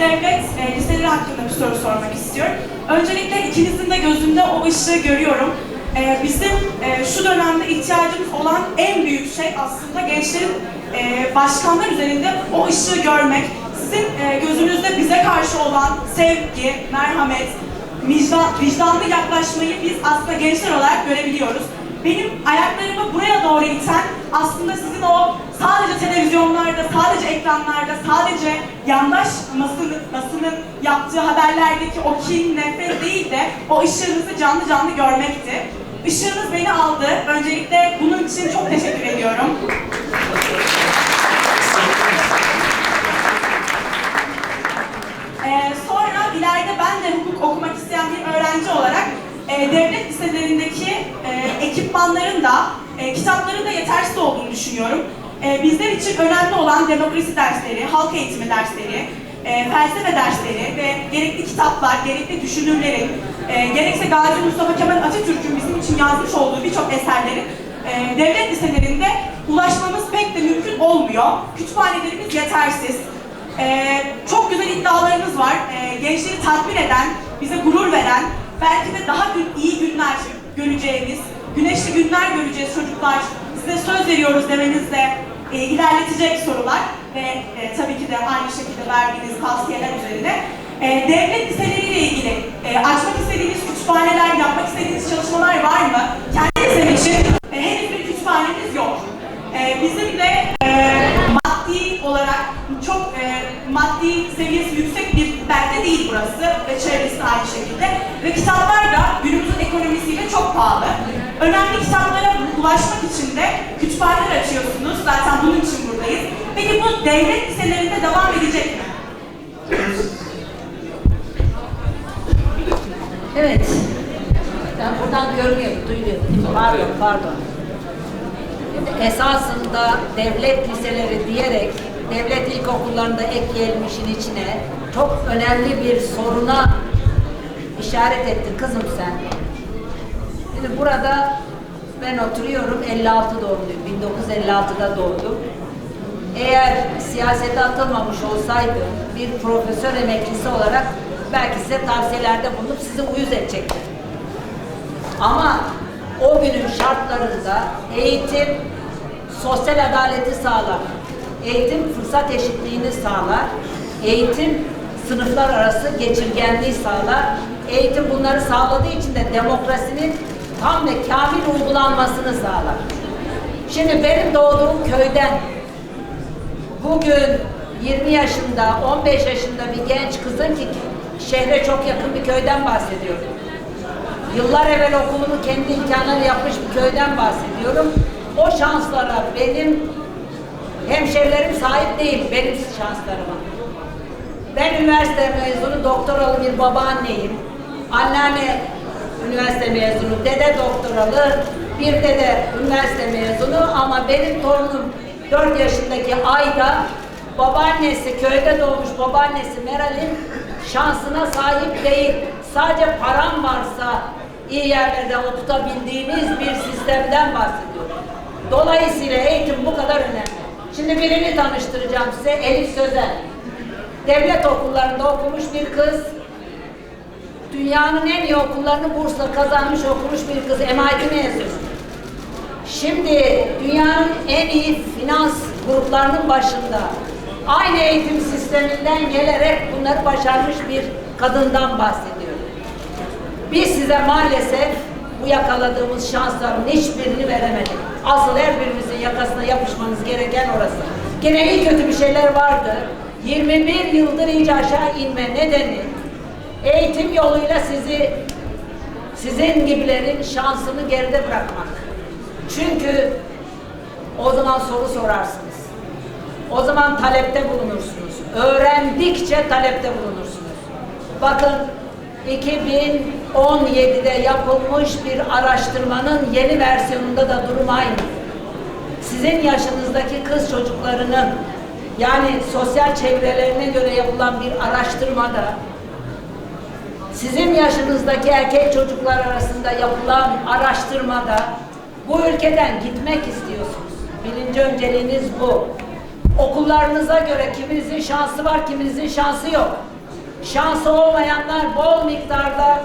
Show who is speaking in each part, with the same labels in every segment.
Speaker 1: devlet e, liseleri hakkında bir soru sormak istiyorum. Öncelikle ikinizin de gözünde o ışığı görüyorum. E, bizim e, şu dönemde ihtiyacımız olan en büyük şey aslında gençlerin e, başkanlar üzerinde o ışığı görmek. Sizin e, gözünüzde bize karşı olan sevgi, merhamet, vicdan, vicdanlı yaklaşmayı biz aslında gençler olarak görebiliyoruz. Benim ayaklarımı buraya doğru iten aslında sizin o sadece ekranlarda, sadece yandaş basının, basının yaptığı haberlerdeki o kin, nefret değil de o ışığınızı canlı canlı görmekti. Işığınız beni aldı. Öncelikle bunun için çok teşekkür ediyorum. Ee, sonra ileride ben de hukuk okumak isteyen bir öğrenci olarak e, devlet liselerindeki e, ekipmanların da e, kitapların da yetersiz olduğunu düşünüyorum. E, bizler için önemli olan demokrasi dersleri, halk eğitimi dersleri, e, felsefe dersleri ve gerekli kitaplar, gerekli düşünürlerin, e, gerekse Gazi Mustafa Kemal Atatürk'ün bizim için yazmış olduğu birçok eserlerin e, devlet liselerinde ulaşmamız pek de mümkün olmuyor. Kütüphanelerimiz yetersiz. Ee, çok güzel iddialarınız var. Ee, gençleri tatmin eden, bize gurur veren, belki de daha gün, iyi günler göreceğimiz, güneşli günler göreceğiz çocuklar. Size söz veriyoruz demenizle e, ilerletecek sorular ve e, tabii ki de aynı şekilde verdiğiniz tavsiyeler üzerine. E, devlet liseleriyle ilgili e, açmak istediğiniz kütüphaneler, yapmak istediğiniz çalışmalar var mı? Kendi lisem için e, henüz bir kütüphanemiz yok. E, bizim de e, maddi olarak çok e, maddi seviyesi yüksek bir belde değil burası ve çevresi aynı şekilde. Ve kitaplar da günümüzün ekonomisiyle çok pahalı. Önemli kitaplara ulaşmak için de kütüphaneler açıyorsunuz. Zaten bunun için buradayız. Peki bu devlet liselerinde devam edecek mi?
Speaker 2: Evet. Ben buradan görmüyorum, duyuyorum. Pardon, pardon. Esasında devlet liseleri diyerek devlet ilkokullarında ekleyelim işin içine çok önemli bir soruna işaret ettin kızım sen. Şimdi burada ben oturuyorum 56 doğumluyum. 1956'da doğdum. Eğer siyasete atılmamış olsaydım bir profesör emeklisi olarak belki size tavsiyelerde bulunup sizi uyuz edecektim. Ama o günün şartlarında eğitim sosyal adaleti sağlar. Eğitim fırsat eşitliğini sağlar. Eğitim sınıflar arası geçirgenliği sağlar. Eğitim bunları sağladığı için de demokrasinin tam ve kamil uygulanmasını sağlar. Şimdi benim doğduğum köyden bugün 20 yaşında, 15 yaşında bir genç kızın ki şehre çok yakın bir köyden bahsediyorum. Yıllar evvel okulumu kendi imkanları yapmış bir köyden bahsediyorum. O şanslara benim hemşerilerim sahip değil, benim şanslarıma. Ben üniversite mezunu, doktoralı bir babaanneyim. Anneanne üniversite mezunu, dede doktoralı, bir dede üniversite mezunu ama benim torunum 4 yaşındaki Ayda babaannesi, köyde doğmuş babaannesi Meral'in şansına sahip değil. Sadece param varsa iyi yerlerde okutabildiğiniz bir sistemden bahsediyorum. Dolayısıyla eğitim bu kadar önemli. Şimdi birini tanıştıracağım size Elif Sözer. Devlet okullarında okumuş bir kız. Dünyanın en iyi okullarını bursla kazanmış okumuş bir kız. MIT mezunu. Şimdi dünyanın en iyi finans gruplarının başında aynı eğitim sisteminden gelerek bunları başarmış bir kadından bahsediyorum. Biz size maalesef bu yakaladığımız şansların hiçbirini veremedik. Asıl her birimizin yakasına yapışmanız gereken orası. Gene iyi kötü bir şeyler vardı. 21 yıldır iyice aşağı inme nedeni eğitim yoluyla sizi sizin gibilerin şansını geride bırakmak. Çünkü o zaman soru sorarsınız. O zaman talepte bulunursunuz. Öğrendikçe talepte bulunursunuz. Bakın 2017'de yapılmış bir araştırmanın yeni versiyonunda da durum aynı. Sizin yaşınızdaki kız çocuklarının yani sosyal çevrelerine göre yapılan bir araştırmada sizin yaşınızdaki erkek çocuklar arasında yapılan araştırmada bu ülkeden gitmek istiyorsunuz. Birinci önceliğiniz bu. okullarınıza göre kiminizin şansı var, kiminizin şansı yok. Şansı olmayanlar bol miktarda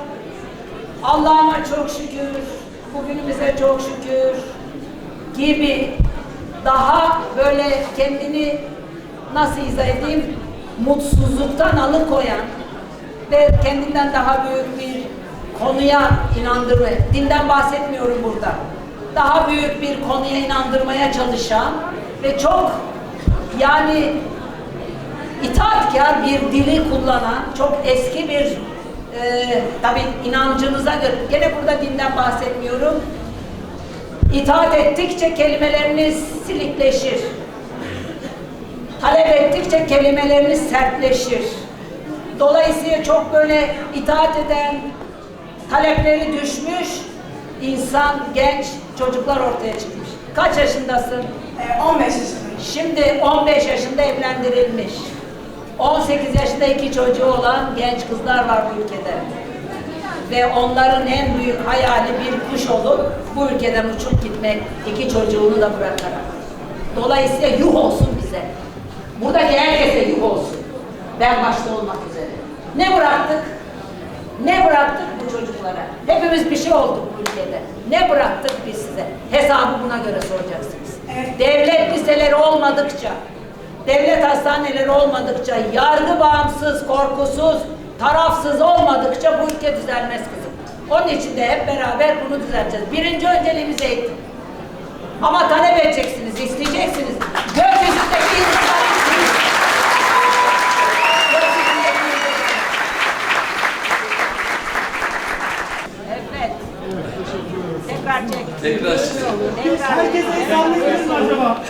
Speaker 2: Allah'ıma çok şükür, bugünümüze çok şükür gibi daha böyle kendini nasıl izah edeyim mutsuzluktan alıkoyan ve kendinden daha büyük bir konuya inandırma, dinden bahsetmiyorum burada. Daha büyük bir konuya inandırmaya çalışan ve çok yani itaatkar bir dili kullanan çok eski bir e, tabi inancınıza göre gene burada dinden bahsetmiyorum İtaat ettikçe kelimeleriniz silikleşir. Talep ettikçe kelimeleriniz sertleşir. Dolayısıyla çok böyle itaat eden, talepleri düşmüş insan, genç çocuklar ortaya çıkmış. Kaç yaşındasın?
Speaker 1: E, 15 yaşındayım.
Speaker 2: Şimdi 15 yaşında evlendirilmiş. 18 yaşında iki çocuğu olan genç kızlar var bu ülkede. Ve onların en büyük hayali bir kuş olup bu ülkeden uçup gitmek, iki çocuğunu da bırakarak. Dolayısıyla yuh olsun bize. Buradaki herkese yuh olsun. Ben başta olmak üzere. Ne bıraktık? Ne bıraktık bu çocuklara? Hepimiz bir şey olduk bu ülkede. Ne bıraktık biz size? Hesabı buna göre soracaksınız.
Speaker 1: Evet.
Speaker 2: Devlet liseleri olmadıkça, devlet hastaneleri olmadıkça, yargı bağımsız, korkusuz, tarafsız olmadıkça bu ülke düzelmez kızım. Onun için de hep beraber bunu düzelteceğiz. Birinci önceliğimiz eğitim. Ama talep edeceksiniz, isteyeceksiniz. Gökyüzündeki tekrar çek. Tekrar çek. Herkese insanlık verin
Speaker 3: acaba?